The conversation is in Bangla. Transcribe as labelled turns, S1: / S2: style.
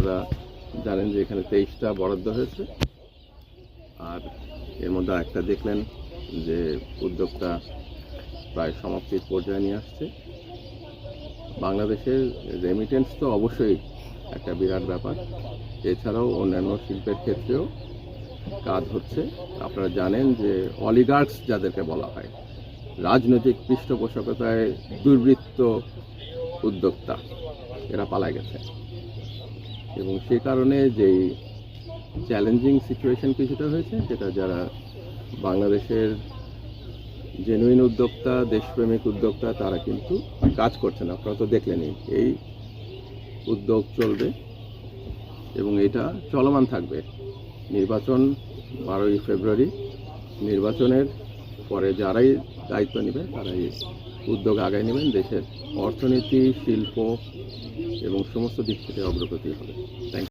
S1: আপনারা জানেন যে এখানে তেইশটা বরাদ্দ হয়েছে। আর এর মধ্যে একটা দেখলেন যে উদ্যোগটা প্রায় সমাপ্তির পর্যায়ে নিয়ে আসছে। বাংলাদেশের রেমিটেন্স তো অবশ্যই একটা বিরাট ব্যাপার। এছাড়াও অন্যান্য শিল্পের ক্ষেত্রেও কাজ হচ্ছে। আপনারা জানেন যে অলিগার্কস যাদেরকে বলা হয়, রাজনৈতিক পৃষ্ঠপোষকতায় দুর্বৃত্ত উদ্যোক্তা, এরা পালায় গেছে। এবং সে কারণে যেই চ্যালেঞ্জিং সিচুয়েশন কিছুটা হয়েছে, সেটা যারা বাংলাদেশের জেনুইন উদ্যোক্তা, দেশপ্রেমিক উদ্যোক্তা, তারা কিন্তু কাজ করছে না। আপনারা তো দেখলেনই, এই উদ্যোগ চলবে এবং এটা চলমান থাকবে। নির্বাচন বারোই ফেব্রুয়ারি, নির্বাচনের পরে যারাই দায়িত্ব নেবে, তারাই উদ্যোগ আগায় নেবেন দেশের অর্থনীতি শিল্প এবং সমস্ত দিক থেকে অগ্রগতি হবে। থ্যাংক